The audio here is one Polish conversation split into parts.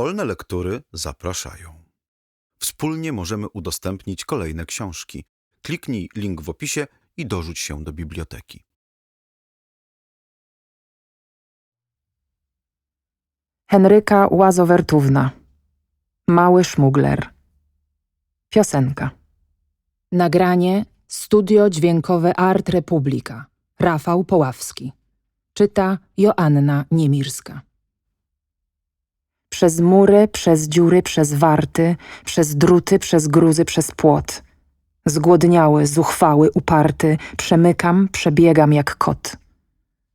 Wolne lektury zapraszają. Wspólnie możemy udostępnić kolejne książki. Kliknij link w opisie i dorzuć się do biblioteki. Henryka Łazowertówna Mały szmugler Piosenka Nagranie Studio Dźwiękowe Art Republika. Rafał Poławski. Czyta Joanna Niemirska. Przez mury, przez dziury, przez warty, przez druty, przez gruzy, przez płot. Zgłodniały, zuchwały, uparty, przemykam, przebiegam jak kot.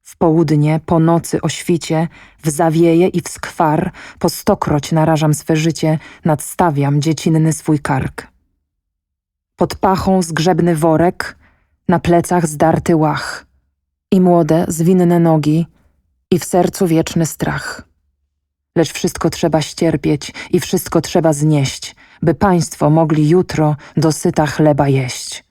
W południe, po nocy o świcie, w zawieje i w skwar, po stokroć narażam swe życie, nadstawiam dziecinny swój kark. Pod pachą zgrzebny worek, na plecach zdarty łach i młode, zwinne nogi i w sercu wieczny strach. Lecz wszystko trzeba ścierpieć i wszystko trzeba znieść, by państwo mogli jutro dosyta chleba jeść.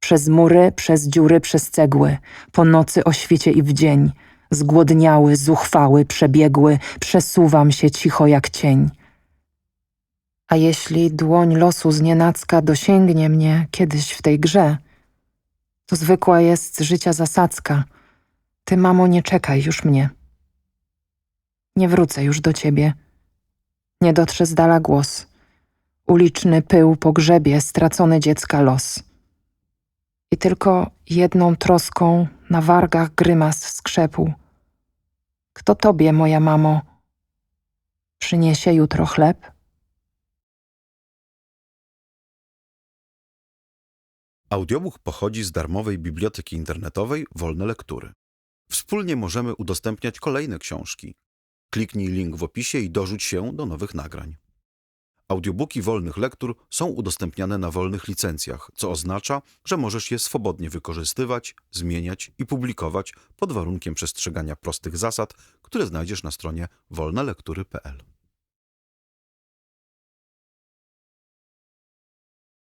Przez mury, przez dziury, przez cegły, po nocy o świcie i w dzień, zgłodniały, zuchwały, przebiegły, przesuwam się cicho jak cień. A jeśli dłoń losu znienacka dosięgnie mnie kiedyś w tej grze, to zwykła jest życia zasadzka. Ty, mamo, nie czekaj już mnie. Nie wrócę już do ciebie. Nie dotrze z dala głos. Uliczny pył pogrzebie stracony dziecka los. I tylko jedną troską na wargach grymas skrzepł. Kto tobie, moja mamo, przyniesie jutro chleb? Audiobook pochodzi z darmowej biblioteki internetowej Wolne Lektury. Wspólnie możemy udostępniać kolejne książki. Kliknij link w opisie i dorzuć się do nowych nagrań. Audiobooki wolnych lektur są udostępniane na wolnych licencjach, co oznacza, że możesz je swobodnie wykorzystywać, zmieniać i publikować pod warunkiem przestrzegania prostych zasad, które znajdziesz na stronie wolnelektury.pl.